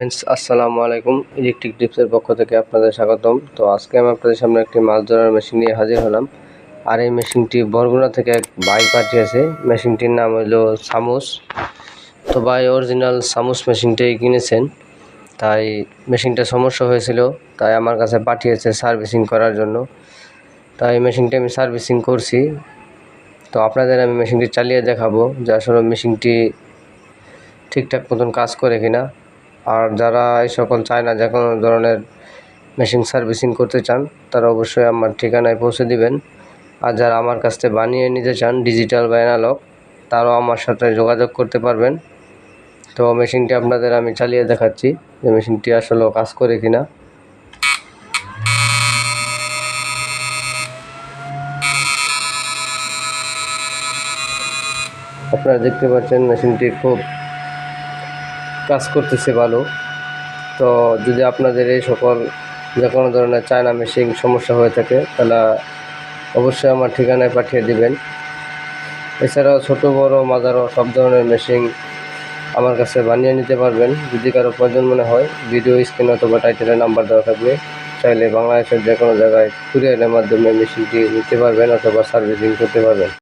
Friends আসসালামু আলাইকুম। Electric টিপসের পক্ষ থেকে আপনাদের স্বাগতম। তো আজকে আমি আপনাদের সামনে একটি মাছ ধরার মেশিন নিয়ে হাজির হলাম। আর এই মেশিনটি বরগুনা থেকে এক ভাই পাঠিয়েছে। মেশিনটির নাম হলো সামুস। তো ভাই অরিজিনাল সামুস মেশিনটাই কিনেছেন। তাই মেশিনটা সমস্যা হয়েছিল। তাই আমার কাছে পাঠিয়েছে সার্ভিসিং করার জন্য। তাই মেশিনটি আমি সার্ভিসিং করছি। তো আপনাদের আমি মেশিনটি চালিয়ে দেখাবো। যে আসলে মেশিনটি ঠিকঠাক মতন কাজ করে কিনা। আর যারা এই সকল চায় না, যে কোনো ধরনের মেশিন সার্ভিসিং করতে চান, তারা অবশ্যই আমার ঠিকানায় পৌঁছে দিবেন। আর যারা আমার কাছ থেকে বানিয়ে নিতে চান ডিজিটাল বা অ্যানালগ তারাও আমার সাথে যোগাযোগ করতে পারবেন। তো মেশিনটি আপনাদের আমি চালিয়ে দেখাচ্ছি, যে মেশিনটি আসলে কাজ করে কিনা। আপনারা দেখতে পাচ্ছেন মেশিনটি খুব কাজ করতেছে ভালো। তো যদি আপনাদের এই সকল যে কোনো ধরনের চায়না মেশিন সমস্যা হয়ে থাকে, তাহলে অবশ্যই আমার ঠিকানায় পাঠিয়ে দিবেন। এছাড়াও ছোটো, বড় মাজারও সব ধরনের মেশিন আমার কাছে বানিয়ে নিতে পারবেন। যদি কারও প্রয়োজন মনে হয় ভিডিও স্ক্রিন অথবা টাইটেলের নাম্বার দেওয়া থাকবে, চাইলে বাংলাদেশের যে কোনো জায়গায় কুরিয়ারের মাধ্যমে মেশিনটি নিতে পারবেন অথবা সার্ভিসিং করতে পারবেন।